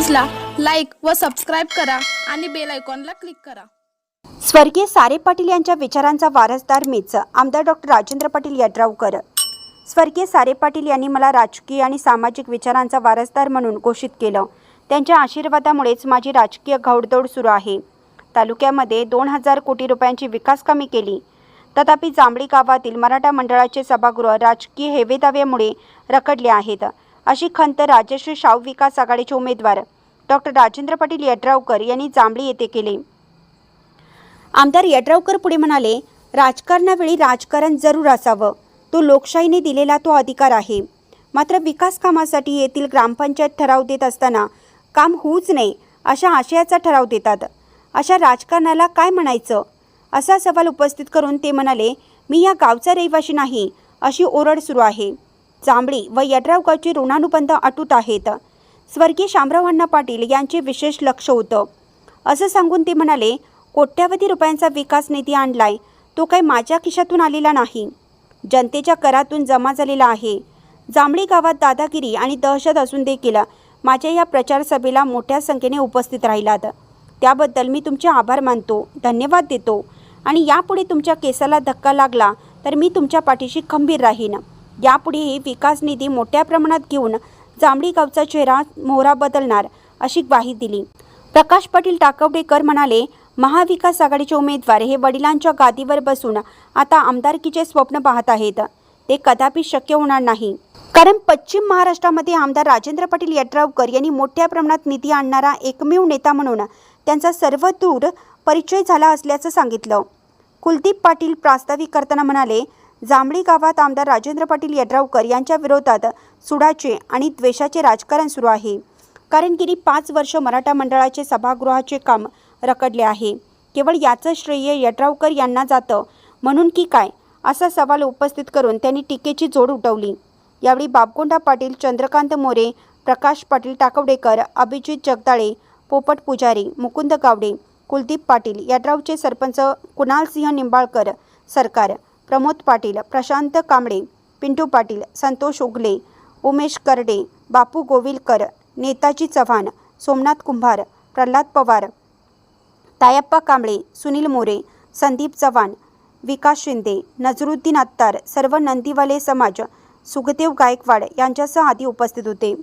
व सबस्क्राईब करा आणि बेल आयकॉनला क्लिक करा. स्वर्गीय सारे पाटील यांच्या विचारांचा वारसदार मीच आमदार डॉक्टर राजेंद्र पाटील यड्रावकर. स्वर्गीय सारे पाटील यांनी मला राजकीय आणि सामाजिक विचारांचा वारसदार म्हणून घोषित केलं. त्यांच्या आशीर्वादामुळेच माझी राजकीय घौडदौड सुरू आहे. तालुक्यामध्ये दोन हजार कोटी रुपयांची विकास कमी केली. तथापि जांभळी गावातील मराठा मंडळाचे सभागृह राजकीय हेवेदाव्यामुळे रखडले आहेत. अशी खंत राजश्री शाहू विकास आघाडीचे उमेदवार डॉक्टर राजेंद्र पाटील यड्रावकर यांनी जांभळी येथे केले. आमदार यड्रावकर पुढे म्हणाले राजकारणावेळी राजकारण जरूर असावं. तो लोकशाहीने दिलेला तो अधिकार आहे. मात्र विकास कामासाठी येथील ग्रामपंचायत ठराव देत असताना काम होऊच नये अशा आशयाचा ठराव देतात. अशा राजकारणाला काय म्हणायचं? असा सवाल उपस्थित करून ते म्हणाले मी या गावचा रहिवाशी नाही अशी ओरड सुरू आहे. जांबळी व यड्राव गावचे ऋणानुबंध अटूट आहेत. स्वर्गीय शामराव अण्णा पाटील यांचे विशेष लक्ष होतं. असं सांगून ते म्हणाले कोट्यावधी रुपयांचा विकास निधी आणलाय. तो काही माझ्या खिशातून आलेला नाही. जनतेच्या करातून जमा झालेला आहे. जांभळी गावात दादागिरी आणि दहशत असून देखील माझ्या या प्रचार सभेला मोठ्या संख्येने उपस्थित राहिलात. त्याबद्दल मी तुमचे आभार मानतो धन्यवाद देतो. आणि यापुढे तुमच्या केसाला धक्का लागला तर मी तुमच्या पाठीशी खंबीर राहीन. यापुढेही विकास निधी मोठ्या प्रमाणात घेऊन जांभळी गावचा चेहरा मोहरा बदलणार अशी ग्वाही दिली. प्रकाश पाटील टाकवडेकर म्हणाले महाविकास आघाडीचे उमेदवार हे वडिलांच्या गादीवर बसून आता आमदारकीचे स्वप्न पाहत आहेत. ते कदापि शक्य होणार नाही. कारण पश्चिम महाराष्ट्रामध्ये आमदार राजेंद्र पाटील यड्रावकर यांनी मोठ्या प्रमाणात निधी आणणारा एकमेव नेता म्हणून त्यांचा सर्व दूर परिचय झाला असल्याचं सांगितलं. कुलदीप पाटील प्रास्ताविक करताना म्हणाले जांभळी गावात आमदार राजेंद्र पाटील यड्रावकर यांच्या विरोधात सुडाचे आणि द्वेषाचे राजकारण सुरू आहे. कारण गेली पाच वर्ष मराठा मंडळाचे सभागृहाचे काम रखडले आहे. केवळ याचं श्रेय यड्रावकर यांना जातं. म्हणून की काय? असा सवाल उपस्थित करून त्यांनी टीकेची जोड उठवली. यावेळी बाबगोंडा पाटील चंद्रकांत मोरे प्रकाश पाटील टाकवडेकर अभिजित जगदाळे पोपट पुजारी मुकुंद गावडे कुलदीप पाटील यड्रावचे सरपंच कुणालसिंह निंबाळकर सरकार प्रमोद पाटील प्रशांत कांबळे पिंटू पाटील संतोष उगले उमेश करडे बापू गोविलकर नेताजी चव्हाण सोमनाथ कुंभार प्रल्हाद पवार तायप्पा कांबळे सुनील मोरे संदीप चव्हाण विकास शिंदे नजरुद्दीन अत्तार सर्व नंदीवाले समाज सुखदेव गायकवाड यांच्यासह आधी उपस्थित होते.